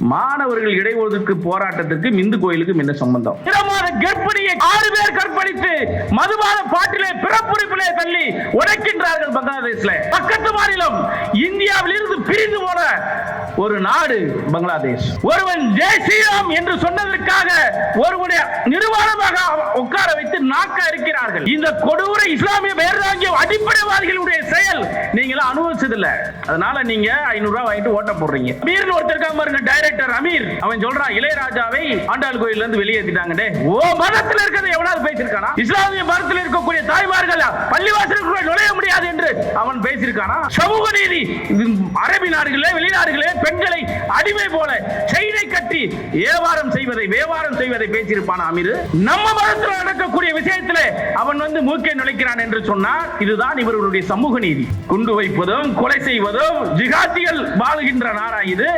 மாணவர்கள் இடைஒதுக்கு போராட்டத்திற்கு இந்து கோயிலுக்கும் என்ன சம்பந்தம்? இடமான கர்ப்பிணியை ஆறு பேர் கற்பழித்து மதுபான பாட்டிலே பிறப்புரிப்பிலே தள்ளி உடைக்கின்றார்கள் பங்களாதேஷ்ல. பக்கத்து மாநிலம் இந்தியாவில் இருந்து பிரிந்து போன ஒரு நாடு பங்களாதேஷ். ஒருவன் ஜெய் ஸ்ரீராம் என்று சொன்னதற்காக ஒருவனுடைய நிர்வாணமாக உட்கார வைத்து நாக்க இருக்கிறார்கள். இந்த கொடூர இஸ்லாமிய பேர்தாங்கிய அடிப்படைவாதிகளுடைய செயல் நீங்க அனுபவிச்சதில்லை. அதனால நீங்க ஐநூறு ரூபாய் வாங்கிட்டு ஓட்ட போடுறீங்க. அமீர் ஒருத்தர் இருக்கான் பாருங்க டைரக்டர் அமீர் அவன் சொல்றான் இளையராஜாவை ஆண்டாள் கோயில் இருந்து வெளியேற்றிட்டாங்க ஓ மதத்தில் இருக்கிறது எவனாவது பேசியிருக்கானா? இஸ்லாமிய மதத்தில் இருக்கக்கூடிய தாய்மார்கள் பள்ளிவாசலுக்கு நுழைய முடியாது என்று அவன் பேசியிருக்கானா? சமூக நீதி அரபி நாடுகளே வெளிநாடுகளே பெண்களை அடிமை போல செயினை கட்டி ஏவாரம் செய்வதை வியாபாரம் செய்வதை பேசியிருப்பான் அமீர்? நம்ம மதத்தில் நடக்கக்கூடிய விஷயத்திலே அவன் வந்து மூக்கை நுழைக்கிறான் என்று சொன்னார். இதுதான் இவர்களுடைய சமூக நீதி. குண்டு வைப்பதும் கொலை செய்வதும் ஜிகாத்திகள் வாழுகின்ற நாடா இது.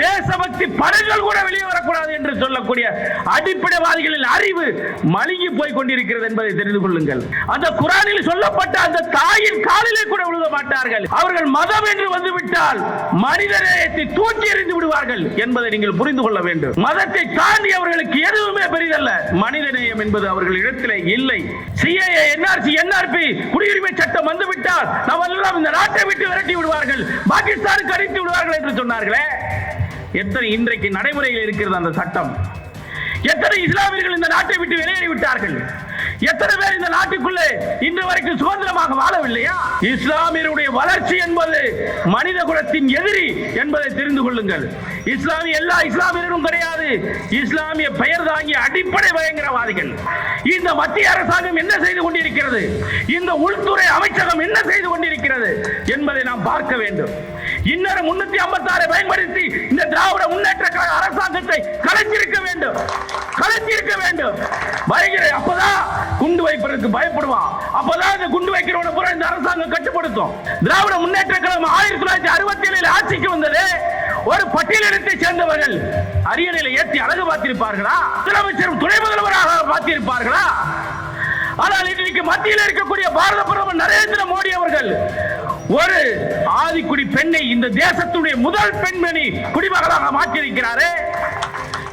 தேசபக்தி படங்கள் கூட வெளியே வரக்கூடாது என்று சொல்லக்கூடிய அடிப்படைவாதிகளின் அறிவு மழுங்கி போய் கொண்டிருக்கிறது என்பதை தெரிந்து கொள்ளுங்கள். அந்த குரானில் சொல்லப்பட்ட அந்த தாயின் காலிலே கூட விழுக மாட்டார்கள். அவர்கள் மதம் என்று வந்துவிட்டால் மனித நேயத்தை தூக்கி எறிந்து விடுவார்கள் என்பதை நீங்கள் புரிந்து கொள்ள வேண்டும். மதத்தை தாண்டி அவர்களுக்கு எதுவுமே பெரிதல்ல. மனித நேயம் என்பது அவர்கள் இடத்திலே இல்லை. சிஏஏ என்ஆர்சி என்ஆர்பி குடியுரிமை சட்டம் வந்துவிட்டால் நம்ம எல்லாம் இந்த நாட்டை விட்டு விரட்டி விடுவார்கள். பாகிஸ்தானுக்கு அடித்து விடுவார்கள் என்று சொன்னார்களே. எத்தனை இன்றைக்கு நடைமுறையில் இருக்கிறது அந்த சட்டம்? எத்தனை இஸ்லாமியர்கள் இந்த நாட்டை விட்டு வெளியேறி விட்டார்கள்? எத்தனை பேர் இந்த நாட்டுக்குள்ளே இன்று வரைக்கும் சுதந்திரமாக வாழவில்லையா? இஸ்லாமியருடைய வளர்ச்சி என்பது மனித குலத்தின் எதிரி என்பதை தெரிந்து கொள்ளுங்கள். இஸ்லாமிய எல்லா இஸ்லாமியரும் கிடையாது. இஸ்லாமிய பெயர் தாங்கிய அடிப்படை பயங்கரவாதிகள். இந்த மத்திய அரசாங்கம் என்ன செய்து கொண்டிருக்கிறது? இந்த உள்துறை அமைச்சகம் என்ன செய்து கொண்டிருக்கிறது என்பதை நாம் பார்க்க வேண்டும். இன்னொரு முன்னூத்தி ஐம்பத்தி ஆறு பயன்படுத்தி இந்த திராவிட முன்னேற்ற கழக அரசாங்கத்தை கலைஞ்சிருக்க வேண்டும். கலைஞ்சிருக்க வேண்டும். வருகிற அப்பதான் குண்டு வைப்பதற்கு பயப்படுவான். அப்பதான் இந்த குண்டு வைக்கிறவன பூரா இந்த அரசாங்கம் கட்டுப்படுத்தும். திராவிட முன்னேற்ற கழகம் ஆயிரத்தி தொள்ளாயிரத்தி அறுபத்தி ஏழில் ஆட்சிக்கு வந்தது. ஒரு பட்டியலினத்தை சேர்ந்தவர்கள் அரியணையில ஏற்றி அழகு பார்த்திருப்பார்களா? முதலமைச்சர் துணை முதல்வராக பார்த்திருப்பார்களா? ஆனால் இன்றைக்கு மத்தியில் இருக்கக்கூடிய பாரத பிரதமர் நரேந்திர மோடி அவர்கள் ஒரு ஆதிக்குடி பெண்ணை இந்த தேசத்துடைய முதல் பெண்மணி குடிமகளாக மாற்றியிருக்கிறாரே.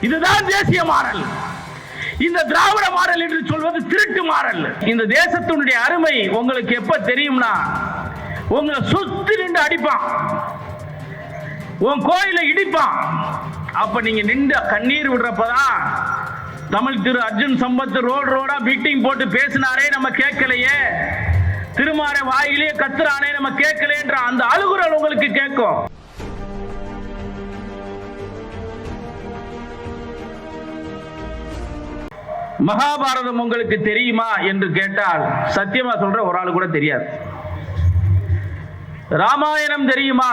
இதுதான் தேசிய மாறல். இந்த திராவிட மாறல் என்று சொல்வது திருட்டு மாறல். இந்த தேசத்தினுடைய அருமை உங்களுக்கு எப்ப தெரியும்னா உங்களை சுத்தி நின்று அடிப்பான். உன் கோயிலை இடிப்பான். அப்ப நீங்க நின்று கண்ணீர் விடுறப்பதான் தமிழ் திரு அர்ஜுன் சம்பத் ரோடு ரோடா மீட்டிங் போட்டு பேசினாரே நம்ம கேட்கலையே. திருமார வாயிலே கத்துறானே நம்ம கேட்கலன்ற அந்த அழுகுரல் உங்களுக்கு கேட்கும். மகாபாரதம் உங்களுக்கு தெரியுமா என்று கேட்டால் சத்தியமா சொல்ற ஒரு ஆளு கூட தெரியாது. ராமாயணம் தெரியுமா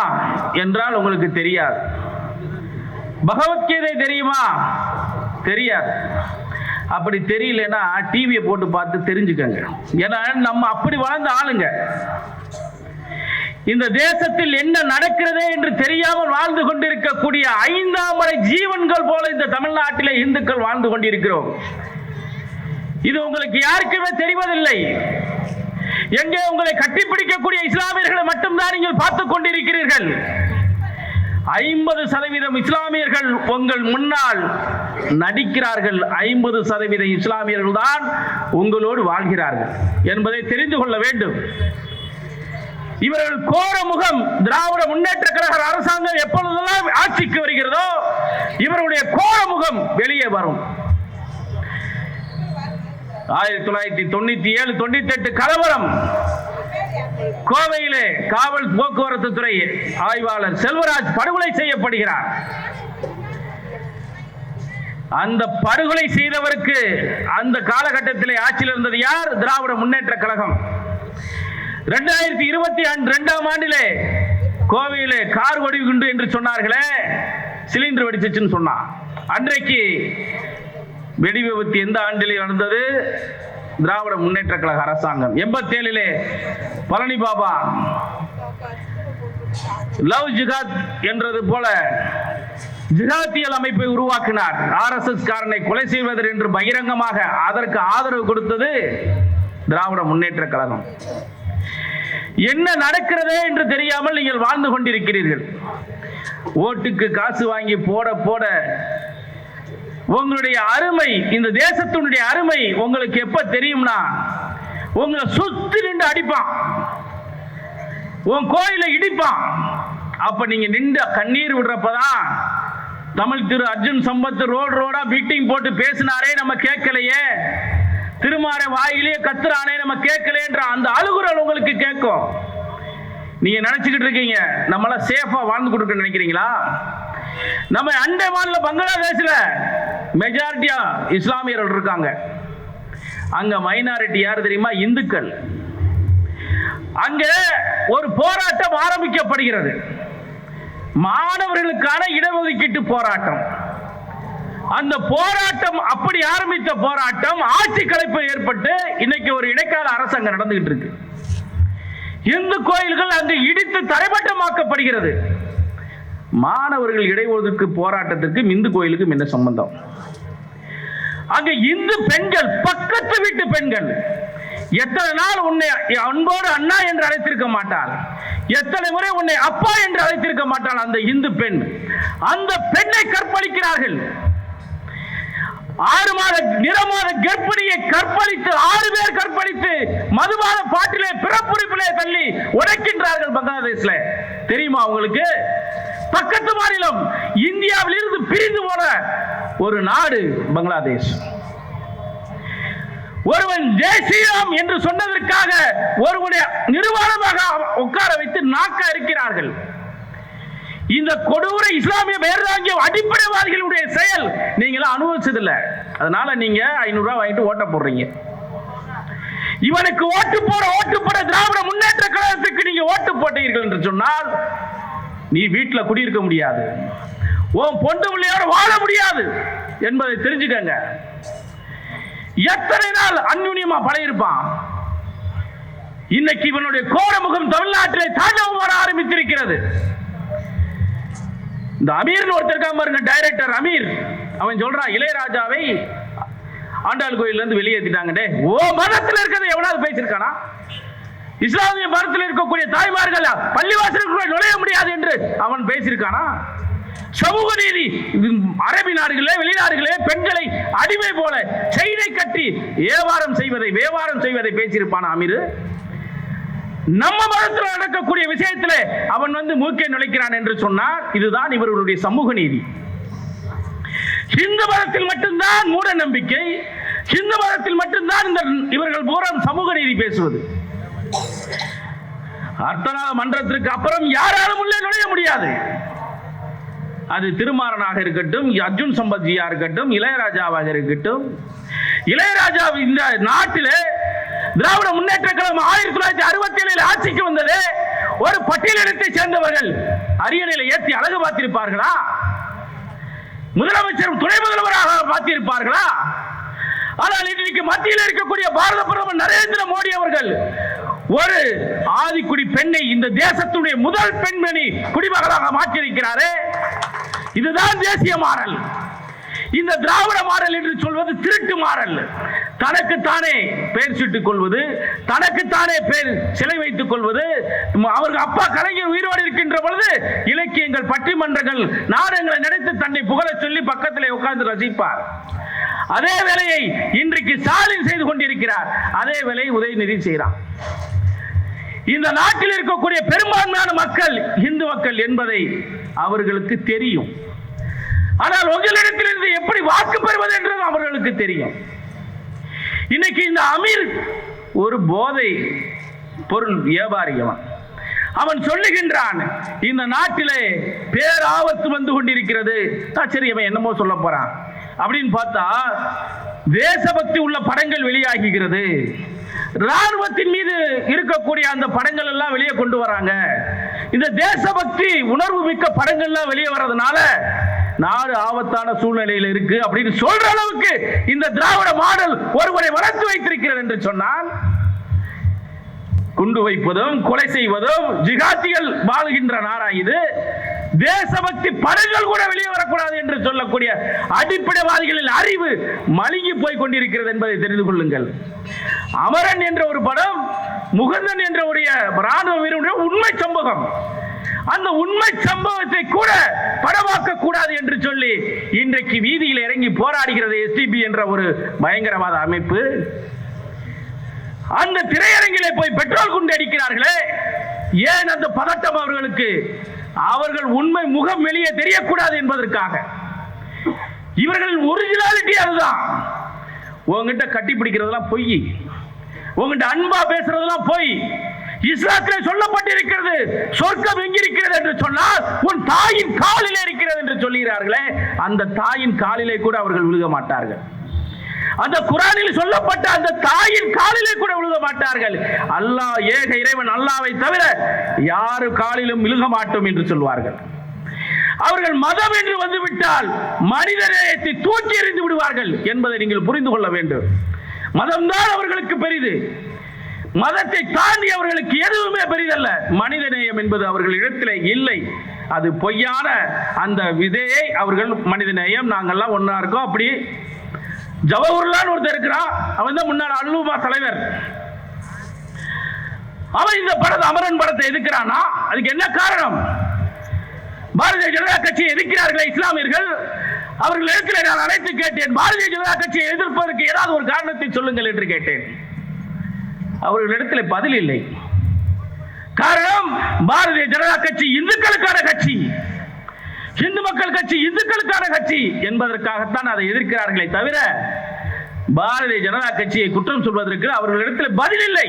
என்றால் உங்களுக்கு தெரியாது. பகவத்கீதை தெரியுமா? தெரியாது. அப்படி தெரியலன்னா டிவியை போட்டு பார்த்து தெரிஞ்சுக்கங்க. ஏன்னா நம்ம அப்படி வாழ்ந்த ஆளுங்க. இந்த தேசத்தில் என்ன நடக்கிறதே என்று தெரியாமல் வாழ்ந்து கொண்டிருக்கக்கூடிய ஐந்தாம் முறை ஜீவன்கள் போல இந்த தமிழ்நாட்டிலே இந்துக்கள் வாழ்ந்து கொண்டிருக்கிறோம். இது உங்களுக்கு யாருக்குமே தெரிவதில்லை. எங்கே உங்களை கட்டிப்பிடிக்கக்கூடிய இஸ்லாமியர்களை மட்டும்தான் நீங்கள் பார்த்துக் கொண்டிருக்கிறீர்கள். ஐம்பது சதவீதம் இஸ்லாமியர்கள் உங்கள் முன்னால் நடிக்கிறார்கள். ஐம்பது சதவீத இஸ்லாமியர்கள் தான் உங்களோடு வாழ்கிறார்கள் என்பதை தெரிந்து கொள்ள வேண்டும். இவர்கள் கோர முகம் திராவிட முன்னேற்ற கழக அரசாங்கம் எப்பொழுதெல்லாம் ஆட்சிக்கு வருகிறதோ இவருடைய கோர முகம் வெளியே வரும். ஆயிரத்தி தொள்ளாயிரத்தி தொண்ணூத்தி ஏழு தொண்ணூத்தி எட்டு கலவரம் கோவையிலே காவல் போக்குவரத்து துறை ஆய்வாளர் செல்வராஜ் படுகொலை செய்யப்படுகிறார். அந்த படுகொலை செய்தவருக்கு அந்த காலகட்டத்திலே ஆட்சியில் இருந்தது யார்? திராவிட முன்னேற்ற கழகம். இரண்டாயிரத்தி இருபத்தி ரெண்டாம் ஆண்டிலே கோவையிலே கார் வெடிகுண்டு என்று சொன்னார்களே சிலிண்டர் வெடிச்சிச்சுன்னு சொன்னான். அன்றைக்கு வெடி விபத்து எந்த ஆண்டிலே நடந்தது? திராவிட முன்னேற்ற கழக அரசாங்கம். எண்பத்தி ஏழிலே பழனி பாபா லவ் ஜிகாத் என்றது போல ஜிகாத்தியல் அமைப்பை உருவாக்கினார். ஆர்எஸ்எஸ் காரனை கொலை செய்வதர் என்று பகிரங்கமாக அதற்கு ஆதரவு கொடுத்தது திராவிட முன்னேற்ற கழகம். என்ன நடக்கிறதே என்று தெரியாமல் நீங்கள் வாழ்ந்து கொண்டிருக்கிறீர்கள். ஓட்டுக்கு காசு வாங்கி போட போட உங்களுடைய அருமை இந்த தேசத்தினுடைய அருமை உங்களுக்கு எப்ப தெரியும்னா உங்களை சுத்தி நின்று அடிப்பான். உன் கோயிலை இடிப்பான். அப்ப நீங்க நின்று கண்ணீர் விடுறப்பதான் தமிழ் திரு அர்ஜுன் சம்பத் ரோடு ரோடா மீட்டிங் போட்டு பேசினாரே நம்ம கேட்கலையே. திருமாற வாயிலே கத்துறானே நம்ம கேட்கலேன்ற அந்த அழுகுறல் உங்களுக்கு கேட்கும். நீங்க நினைச்சுக்கிட்டு இருக்கீங்க நம்மளாம் சேஃபா வாழ்ந்து கொடுக்க நினைக்கிறீங்களா? நம்ம அண்டை மாநில பங்களாதேஷ்ல மெஜாரிட்டியா இஸ்லாமியர்கள் இருக்காங்க. அங்க மைனாரிட்டி யார் தெரியுமா? இந்துக்கள். அங்க ஒரு போராட்டம் ஆரம்பிக்கப்படுகிறது. மாணவர்களுக்கான இடஒதுக்கீட்டு போராட்டம். அந்த போராட்டம் அப்படி ஆரம்பித்த போராட்டம் ஆட்சி கலைப்பு ஏற்பட்டு இன்னைக்கு ஒரு இடைக்கால அரசாங்கம் நடந்துகிட்டு இருக்கு. இந்து கோயில்கள் அங்கு இடித்து தரைமட்டமாக்கப்படுகிறது மாணவர்கள் இடைஒதுக்கு போராட்டத்திற்கும் இந்து கோயிலுக்கும் என்ன சம்பந்தம்? அங்க இந்து பெண்கள் பக்கத்து வீட்டு பெண்கள் எத்தனை நாள் உன்னை அன்போடு அண்ணா என்று அழைத்திருக்க மாட்டாள்? எத்தனை முறை உன்னை அப்பா என்று அழைத்திருக்க மாட்டாள் அந்த இந்து பெண்? அந்த பெண்ணை கற்பழிக்கிறார்கள். ஆறு மாத நிறமாத கர்ப்பிணியை கற்பழித்து ஆறு பேர் மதுபான பாட்டிலே பிறப்புரிப்பிலே தள்ளி உடைக்கின்றார்கள் பங்களாதேஷ்ல. தெரியுமா உங்களுக்கு? பக்கத்து மாநிலம் இந்தியாவில் இருந்து பிரிந்து போன ஒரு நாடு பங்களாதேஷ். ஒருவன் ஜெய் ஸ்ரீராம் என்று சொன்னதற்காக ஒருவனுடைய நிர்வாணமாக உட்கார வைத்து நாக்க இருக்கிறார்கள். இந்த கொடூர இஸ்லாமிய வேர்தாங்கிய அடிப்படைவாதிகளுடைய செயல் நீங்களாம் அனுபவிச்சதில்லை. அதனால நீங்க ஐநூறு ரூபாய் வாங்கிட்டு ஓட்ட போடுறீங்க. இவனுக்கு ஓட்டு போட ஓட்டு போட திராவிட முன்னேற்ற கழகத்துக்கு நீங்க ஓட்டு போட்டீர்கள் என்று சொன்னால் நீ வீட்டில் குடியிருக்க முடியாது. உன் பொண்டு பிள்ளையோட வாழ முடியாது என்பதை தெரிஞ்சுக்கங்க. எத்தனை நாள் அந்யுன்யமா பழையிருப்பான் இன்னைக்கு இவனுடைய கோரமுகம் தமிழ்நாட்டிலே தாண்டவம் வர ஆரம்பித்திருக்கிறது. இந்த அமீர்னு ஒருத்தர் இருக்காம பாருங்க டைரக்டர் அமீர். அவன் சொல்றான் இளையராஜாவை ஆண்டாள் கோயில்ல இருந்து வெளியேற்றிட்டாங்க ஓ மதத்தில் இருக்கிறது எவனாவது பேசியிருக்கானா? இஸ்லாமிய மதத்தில் இருக்கக்கூடிய தாய்மார்கள் பள்ளிவாசலுக்குள்ள நுழைய முடியாது என்று அவன் பேசியிருக்கானா? சமூக நீதி அரபி நாடுகளே வெளிநாடுகளே பெண்களை அடிமை போல செயினை கட்டி வியாபாரம் செய்வதை வியாபாரம் செய்வதை பேசியிருப்பான் அமீர்? நம்ம மதத்தில் நடக்கக்கூடிய விஷயத்தில் அவன் வந்து மூக்கை நுழைக்கிறான் என்று சொன்னார். இதுதான் இவர்களுடைய சமூக நீதி. ஹிந்து மதத்தில் மட்டும்தான் நம்பிக்கை ஹிந்து மதத்தில் மட்டும்தான் இந்த இவர்கள் பூரம் சமூக நீதி பேசுவது. அர்த்தநாத மன்றத்திற்கு அப்புறம் யாராலும் உள்ளே நுழைய முடியாது. அது திருமாறனாக இருக்கட்டும் அர்ஜுன் சம்பத்ஜியா இருக்கட்டும் இளையராஜாவாக இருக்கட்டும். இளையராஜா இந்த நாட்டிலே திராவிட முன்னேற்ற கழகம் ஆயிரத்தி தொள்ளாயிரத்தி அறுபத்தி ஏழில் ஆட்சிக்கு வந்தது. ஒரு பட்டியலிடத்தை சேர்ந்தவர்கள் அரியணையில் ஏற்றி அழகு பார்த்திருப்பார்களா? முதலமைச்சர் துணை முதல்வராக ஆனால் இன்றைக்கு மத்தியில் இருக்கக்கூடிய பாரத பிரதமர் நரேந்திர மோடி அவர்கள் ஒரு ஆதிக்குடி பெண்ணை இந்த தேசத்துடைய முதல் பெண்மணி குடிமகளாக மாற்றியிருக்கிறாரே. இதுதான் தேசிய மாறல். இந்த திராவிட மாறல் என்று சொல்வது திருட்டு மாறல். தனக்குத்தானே பெயர் சுட்டுக் கொள்வது தனக்குத்தானே பெயர் சிலை வைத்துக் கொள்வது அவர்கள் அப்பா கலைஞர் உயிரோடு இருக்கின்ற பொழுது இலக்கியங்கள் பட்டிமன்றங்கள் நாடகங்களை நினைத்து தன்னை புகழச் சொல்லி பக்கத்திலே உட்கார்ந்து ரசிப்பார். அதே வேலையை இன்றைக்கு ஸ்டாலின் செய்து கொண்டிருக்கிறார். அதே வேலையை உதயநிதி செய்கிறார். இந்த நாட்டில் இருக்கக்கூடிய பெரும்பான்மையான மக்கள் இந்து மக்கள் என்பதை அவர்களுக்கு தெரியும். ஆனால் உங்களிடத்திலிருந்து எப்படி வாக்கு பெறுவது என்றது அவர்களுக்கு தெரியும். இன்னைக்கு இந்த அமீர் ஒரு போதை பொருள் வியாபாரி அவன் அவன் சொல்லுகின்றான் இந்த நாட்டிலே பேராபத்து வந்து கொண்டிருக்கிறது. சரி அவன் என்னமோ சொல்ல போறான். அப்படின்னு பார்த்தா தேசபக்தி உள்ள படங்கள் வெளியாகிறது ராணுவத்தின் மீது இருக்கக்கூடிய அந்த படங்கள் எல்லாம் வெளியே கொண்டு வராங்க. இந்த தேசபக்தி உணர்வு மிக்க படங்கள்லாம் வெளியே வர்றதுனால நாடு ஆபத்தான சூழ்நிலையில் இருக்கு அப்படின்னு சொல்ற அளவுக்கு இந்த திராவிட மாடல் ஒருவரை வளர்த்து வைத்திருக்கிறது என்று சொன்னால் குண்டு வைப்பதும் கொலை செய்வதும் ஜிகாத்திகள் வாழுகின்ற நாடா இது? தேசபக்தி படங்கள் கூட வெளியே வரக்கூடாது சொல்லக்கூடிய அடிப்படைவாதிகளின் அறிவு மழுங்கி போய் கொண்டிருக்கிறது என்பதை தெரிந்து கொள்ளுங்கள். அமரன் என்ற ஒரு படம் முகுந்தன் என்ற ஒரு ராணுவ வீரனுடைய உண்மை சம்பவம். அந்த உண்மை சம்பவத்தை கூட படமாக்க கூடாது என்று சொல்லி இன்றைக்கு வீதியில் இறங்கி போராடுகிறது எஸ்டிபி என்ற ஒரு பயங்கரவாத அமைப்பு. அந்த திரையரங்கிலே போய் பெட்ரோல் குண்டு அடிக்கிறார்களே. ஏன் அந்த பதட்டம் அவர்களுக்கு? அவர்கள் உண்மை முகம் வெளியே தெரியக்கூடாது என்பதற்காக. இவர்களின் ஒரிஜினாலிட்டி அதுதான். உங்ககிட்ட கட்டி பிடிக்கிறதெல்லாம் பொய். உங்ககிட்ட அன்பா பேசுறதெல்லாம் பொய். இஸ்லாத்தில் சொல்லப்பட்டிருக்கிறது சொர்க்கம் எங்கிருக்கிறது என்று சொன்னால் உன் தாயின் காலிலே இருக்கிறது என்று சொல்லுகிறார்களே அந்த தாயின் காலிலே கூட அவர்கள் விழுக மாட்டார்கள். அந்த குரானில் சொல்லப்பட்ட அந்த தாயின் காலிலே கூட விழுக மாட்டார்கள். அல்லாஹ் ஏக இறைவன் அல்லாவை தவிர யாரு காலிலும் விழுக மாட்டோம் என்று சொல்வார்கள். அவர்கள் மதம் என்று வந்துவிட்டால் மனித நேயத்தை தூக்கி எறிந்து விடுவார்கள் என்பதை நீங்கள் புரிந்து கொள்ள வேண்டும். மதம்தான் அவர்களுக்கு பெரிது. மதத்தை தாண்டி அவர்களுக்கு எதுவுமே பெரிதல்ல. மனித நேயம் என்பது அவர்கள் இடத்திலே இல்லை. அது பொய்யான அந்த விதையை அவர்கள் மனித நேயம் நாங்கள்லாம் ஒன்னா இருக்கோம். அப்படி ஜவஹர்லான்னு ஒருத்தர் இருக்கிறான் அவன் தான் முன்னாள் அல்லுமா தலைவர். அவன் இந்த படத்தை அமரன் படத்தை எதுக்கிறானா அதுக்கு என்ன காரணம்? பாரதிய கட்சியை எதிர்க்கிறார்களே இஸ்லாமியர்கள்? அவர்களிடத்தில் நான் அழைத்து கேட்டேன் பாரதிய ஜனதா கட்சியை எதிர்ப்பதற்கு ஏதாவது ஒரு காரணத்தை சொல்லுங்கள் என்று கேட்டேன். அவர்களிடத்தில் பதில் இல்லை. காரணம் பாரதிய ஜனதா கட்சி இந்துக்களுக்கான கட்சி. இந்து மக்கள் கட்சி இந்துக்களுக்கான கட்சி என்பதற்காகத்தான் அதை எதிர்க்கிறார்களே தவிர பாரதிய ஜனதா கட்சியை குற்றம் சொல்வதற்கு அவர்களிடத்தில் பதில் இல்லை.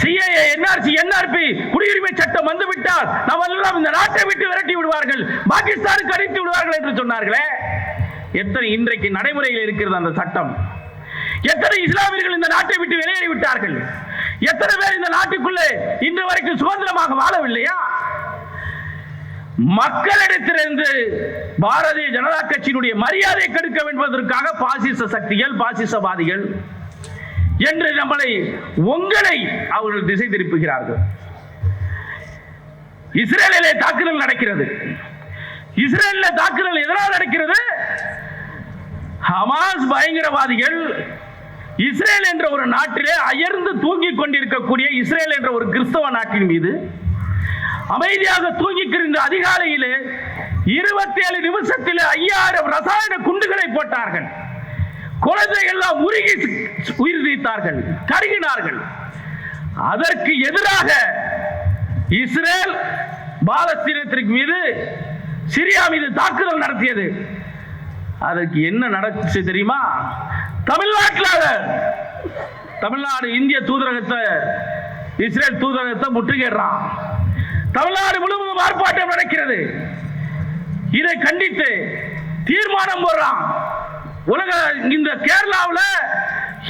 சிஏஏ என்ஆர்சி என்ஆர்பி குடியுரிமை சட்டம் வந்துவிட்டால் நம்ம எல்லாம் இந்த நாட்டை விட்டு விரட்டி விடுவார்கள் பாகிஸ்தானுக்கு அடித்து விடுவார்கள் என்று சொன்னார்களே. எத்தனை இன்றைக்கு நடைமுறையில் இருக்கிறது அந்த சட்டம்? எத்தனை இஸ்லாமியர்கள் இந்த நாட்டை விட்டு வெளியேறி விட்டார்கள்? எத்தனை பேர் இந்த நாட்டுக்குள்ளே இன்று வரைக்கும் சுதந்திரமாக வாழவில்லையா? மக்களிடத்திலிருந்து பாரதிய ஜனதா கட்சியினுடைய மரியாதை கெடுக்க வேண்டுவதற்காக பாசிச சக்திகள் பாசிசவாதிகள் என்று நம்மளை உங்களை அவர்கள் திசை திருப்புகிறார்கள். இஸ்ரேலிலே தாக்குதல் நடக்கிறது. இஸ்ரேலில் தாக்குதல் எதனால் நடக்கிறது? ஹமாஸ் பயங்கரவாதிகள் இஸ்ரேல் என்ற ஒரு நாட்டிலே அயர்ந்து தூங்கிக் கொண்டிருக்கக்கூடிய இஸ்ரேல் என்ற ஒரு கிறிஸ்தவ நாட்டின் மீது அமைதியாக தூங்கிக்கிருந்த அதிகாலையிலே இருபத்தி ஏழு நிமிஷத்தில் ஐயாயிரம் ரசாயன குண்டுகளை போட்டார்கள். குழந்தைகள் எல்லாம் உருகி உயிர் நீத்தார்கள் கருகினார்கள். அதற்கு எதிராக இஸ்ரேல் பாலஸ்தீனத்திற்கு மீது சிரியா மீது தாக்குதல் நடத்தியது. அதற்கு என்ன நடந்துச்சு தெரியுமா? தமிழ்நாட்டில் தமிழ்நாடு இந்திய தூதரகத்தை இஸ்ரேல் தூதரகத்தை முற்றுகையிடுறான். தமிழ்நாடு முழுவதும் ஆர்ப்பாட்டம் நடக்கிறது. இதை கண்டித்து தீர்மானம் போடுறான். உலக இந்த கேரளாவில்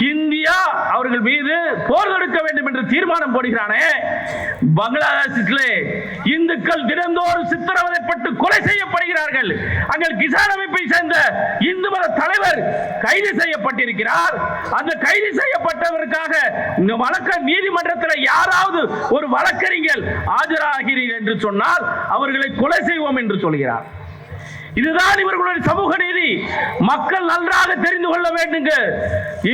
இந்தியா அவர்கள் மீது போர் தொடுக்க வேண்டும் என்று தீர்மானம் போடுகிறானே. பங்களாதேஷிலே இந்துக்கள் தினந்தோறும் சித்திரவதைப்பட்டு கொலை செய்யப்படுகிறார்கள். அங்கே கிசான் அமைப்பை சேர்ந்த இந்து மத தலைவர் கைது செய்யப்பட்டிருக்கிறார். அந்த கைது செய்யப்பட்டவருக்காக இந்த வழக்க நீதிமன்றத்தில் யாராவது ஒரு வழக்கறிஞர் ஆஜராகிறீர்கள் என்று சொன்னால் அவர்களை கொலை செய்வோம் என்று சொல்கிறார். இதுதான் இவர்களுடைய சமூக நீதி. மக்கள் நன்றாக தெரிந்து கொள்ள வேண்டுங்க.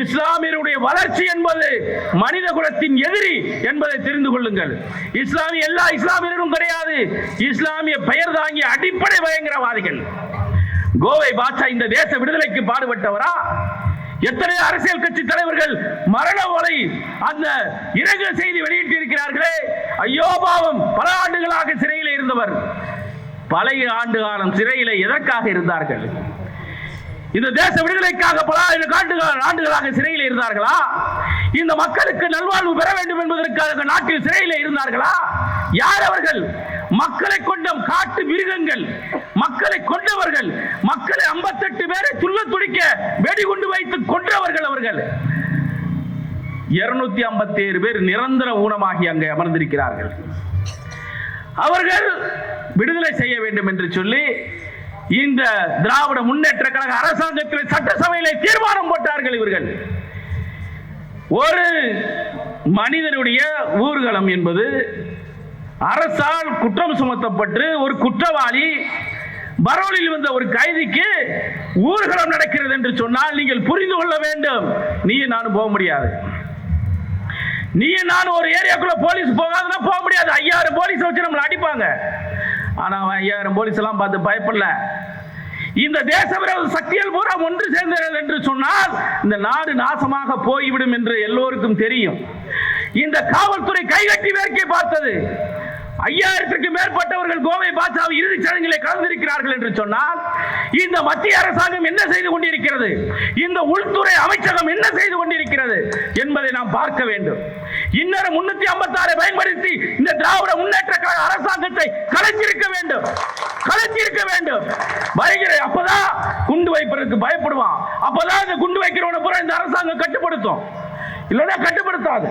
இஸ்லாமியருடைய வளர்ச்சி என்பது மனித குலத்தின் எதிரி என்பதை தெரிந்து கொள்ளுங்கள். இஸ்லாமிய எல்லா இஸ்லாமியரும் கிடையாது. இஸ்லாமிய பெயர் தாங்கிய அடிப்படை பயங்கரவாதிகள். கோவை பாட்சா இந்த தேச விடுதலைக்கு பாடுபட்டவரா? எத்தனை அரசியல் கட்சி தலைவர்கள் மரண கொலை அந்த இரங்கல் செய்தி வெளியிட்டிருக்கிறார்களே. ஐயோ பாவம் பல ஆண்டுகளாக சிறையில் இருந்தவர். பழைய ஆண்டு காலம் சிறையில் எதற்காக இருந்தார்கள்? இந்த தேச விடுதலைக்காக பல ஆண்டுகள் ஆண்டுகளாக சிறையில் இருந்தார்களா? இந்த மக்களுக்கு நல்வாழ்வு பெற வேண்டும் என்பதற்காக நாட்டில் சிறையில் இருந்தார்களா? யார் அவர்கள்? மக்களை கொண்ட காட்டு மிருகங்கள் மக்களை கொண்டவர்கள் மக்களை 58 பேரை துள்ள துடிக்க வெடிகுண்டு வைத்து கொன்றவர்கள் அவர்கள். இருநூத்தி ஐம்பத்தி ஏழு பேர் நிரந்தர ஊனமாகி அங்கே அமர்ந்திருக்கிறார்கள். அவர்கள் விடுதலை செய்ய வேண்டும் என்று சொல்லி இந்த திராவிட முன்னேற்ற கழக அரசாங்கத்தில் சட்டசபையிலே தீர்மானம் போட்டார்கள் இவர்கள். ஒரு மனிதனுடைய ஊர்வலம் என்பது அரசால் குற்றம் சுமத்தப்பட்டு ஒரு குற்றவாளி பரோலில் வந்த ஒரு கைதிக்கு ஊர்வலம் நடக்கிறது என்று சொன்னால் நீங்கள் புரிந்து கொள்ள வேண்டும். நீ நானும் போக முடியாது. நீ நானும் ஒரு ஏரியாக்குள்ள போலீஸ் போகாதுன்னா போக முடியாது. ஐயாயிரம் போலீஸ் வச்சு நம்மளை அடிப்பாங்க. ஆனா அவன் ஐயாயிரம் போலீஸ் எல்லாம் பார்த்து பயப்படல. இந்த தேச விரோத சக்திகள் பூரா ஒன்று சேர்ந்தது என்று சொன்னால் இந்த நாடு நாசமாக போய்விடும் என்று எல்லோருக்கும் தெரியும். இந்த காவல்துறை கைகட்டி வேர்க்கை பார்த்தது. ஐயாயிரத்திற்கு மேற்பட்டவர்கள் கோவை பாஜாவை இறுதிச் சடங்கிலே கலந்திருக்கிறார்கள் என்று சொன்னால் இந்த மத்திய அரசாங்கம் என்ன செய்து கொண்டிருக்கிறது? இந்த உள்துறை அமைச்சகம் என்ன செய்து கொண்டிருக்கிறது என்பதை நாம் பார்க்க வேண்டும். இன்னொரு முன்னூத்தி ஐம்பத்தி ஆறு பயன்படுத்தி இந்த திராவிட முன்னேற்ற கழக அரசாங்கத்தை கலைச்சிருக்க வேண்டும். கலைச்சிருக்க வேண்டும். வருகிற அப்பதான் குண்டு வைப்பதற்கு பயப்படுவான். அப்பதான் இந்த குண்டு வைக்கிறவனை பூரா இந்த அரசாங்கம் கட்டுப்படுத்தும். இல்லைன்னா கட்டுப்படுத்தாது.